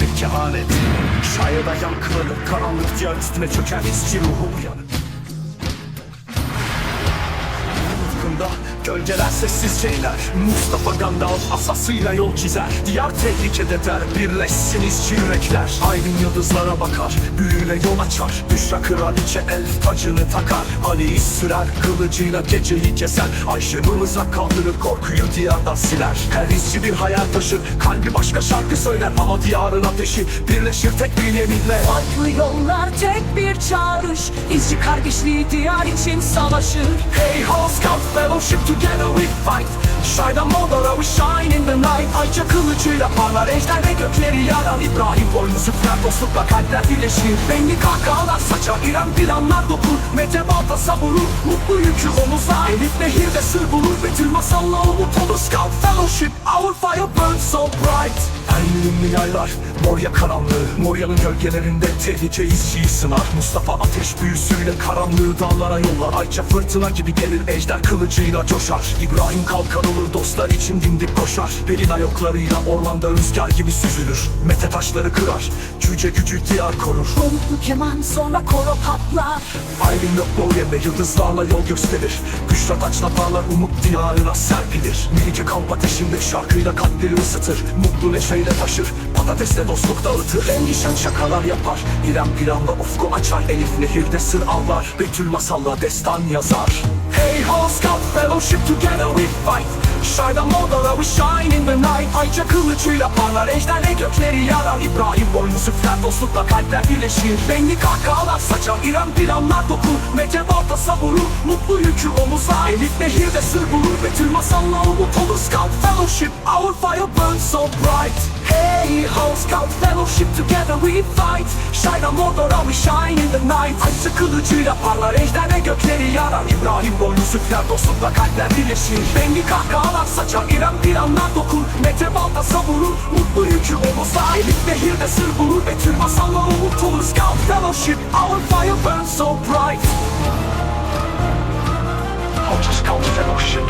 bir kehanet. Şayada yankılanır karanlık diyar üstüne çöker eski ruhum yanık Gölgeler sessizce iner Mustafa Gandalf asasıyla yol çizer. Diyar tehlikede der Birleşsiniz yürekler Aydın yıldızlara bakar Büyüyle yol açar. Büşra kraliçe elf tacını takar. Ali sürer kılıcıyla geceyi keser. Ayşe mızrak kaldırır korkuyu diyardan siler. Her izci bir hayal taşır Kalbi başka şarkı söyler. Ama diyarın ateşi birleşir tek bir yeminle. Farklı yollar tek bir çağrış İzci kardeşliği diyar için savaşır Hey ho scout fellowship together we fight. Shine Mordor'a we shine in the night. Ayça kılıcıyla parlar ejder ve gökleri yarar İbrahim boynu süfler dostlukla kalpler birleşir. Bengi kahkahalar saçar İrem planlar dokur Mete balta savurur Mutlu yükü omuzlar Elif nehirde sır bulur Betül masalla umut olur. Scout fellowship our fire burns so bright. Enlimli yaylar Moria karanlığı. Moria'nın gölgelerinde tehlike izciyi sınar. Mustafa ateş büyüsüyle karanlığı dağlara yollar. Ayça fırtına gibi gelir ejder kılıcıyla coşar. İbrahim kalkan olur dostlar için dimdik koşar. Belin ayaklarıyla ormanda rüzgar gibi süzülür. Mete taşları kırar Cüce gücü diyar korur. Umutlu keman sonra koro patlar. Aylin Moria ve yıldızlarla yol gösterir. Büşra taçla parlar umut diyarına serpilir. Melike kamp ateşinde şarkıyla kalpleri ısıtır. Mutlu neşeyle taşır. Patatesle dostluk dağıtır. Endişen şakalar yapar. İrem planla ufku açar. Elif nehirde sır avlar. Betül masalla destan yazar. Hey ho scout fellowship together we fight. Shine Shine in the night Ayça kılıcıyla parlar ejderle gökleri yarar İbrahim boynu süfler dostlukla kalpler birleşir Bengi kahkahalar saçar İrem planlar dokur Mete balta savurur Mutlu yükü omuzlar Elif nehirde sır bulur Betül masalla umut olur Scout fellowship. Our fire burns so bright. Hey ho scout fellowship together we fight Shine Mordor'a we shine in the night. Ayça kılıcıyla parlar ejderle gökleri yarar. İbrahim boynu süfler dostlukla kalpler birleşir. Bengi kahkahalar saçar İrem planlar dokur. Mete balta savurur Mutlu yükü omuzlar Elif nehirde sır bulur Betül masalla umut olur. Scout fellowship our fire burns so bright. Hoca Scout fellowship